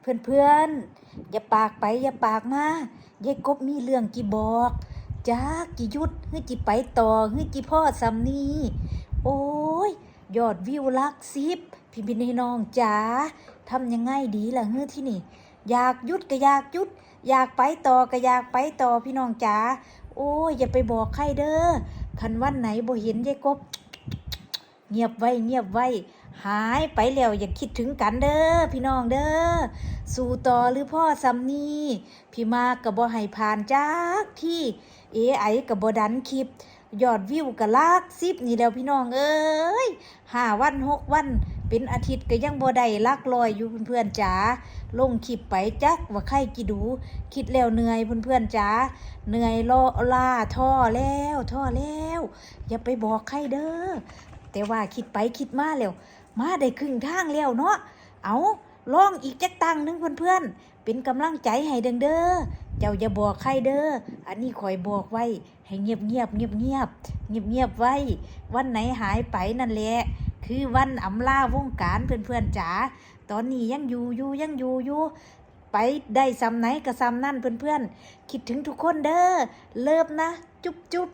เพื่อนเพื่อนๆอย่าปากไปอย่าปากมายายกบมีเรื่องกี่บอกจ้ากี่ยุดเฮ้ยจีไปต่อเฮ้ยจีพ่อสำนีโอ้ยยอดวิวลักสิบพี่พี่น้องจ๋าทำยังไงดีล่ะเฮ้ยที่นี่ อยากยุดก็อยากยุด อยากไปต่อก็อยากไปต่อพี่น้องจ๋าโอ้ยอย่าไปบอกใครเด้อคันวันไหนบ่เห็นยายกบ เงียบไว้เงียบไว้ หายไปแล้วอย่าคิดถึงกันเด้อพี่น้องเด้อสู่ต่อหรือพ่อสำนีพี่มากกับบ่ให้ผ่านจากที่เอไอกับบ่ดันคลิปยอดวิวกับลากซิบนี่แล้วพี่น้องเอ้ยห้าวันหกวัน เป็นอาทิตย์ก็ยังบ่ได้ลักลอยอยู่เพื่อนๆจ๋าลงคลิปไปจักว่าใครกี่ดู คิดแล้วเหนื่อยเพื่อนๆจ๋าเหนื่อยรอล่าท่อแล้วท่อแล้ว อย่าไปบอกใครเด้อ แต่ว่าคิดไปคิดมาแล้ว มาได้ครึ่งทางแล้วเนาะ เอาลองอีกจักตังนึงเพื่อนๆ เป็นกำลังใจให้เด้งเด้อ เจ้าอย่าบอกใครเด้อ อันนี้คอยบอกไว้ ให้เงียบเงียบเงียบเงียบเงียบเงียบๆไว้ วันไหนหายไปนั่นแหละ คือวันอำลาวงการเพื่อนๆจ๋า ตอนนี้ยังอยู่อยู่ยังอยู่อยู่ไปได้ซ้ำไหนก็ซ้ำนั่นเพื่อนๆ คิดถึงทุกคนเด้อ เลิฟนะ จุ๊บจุ๊บ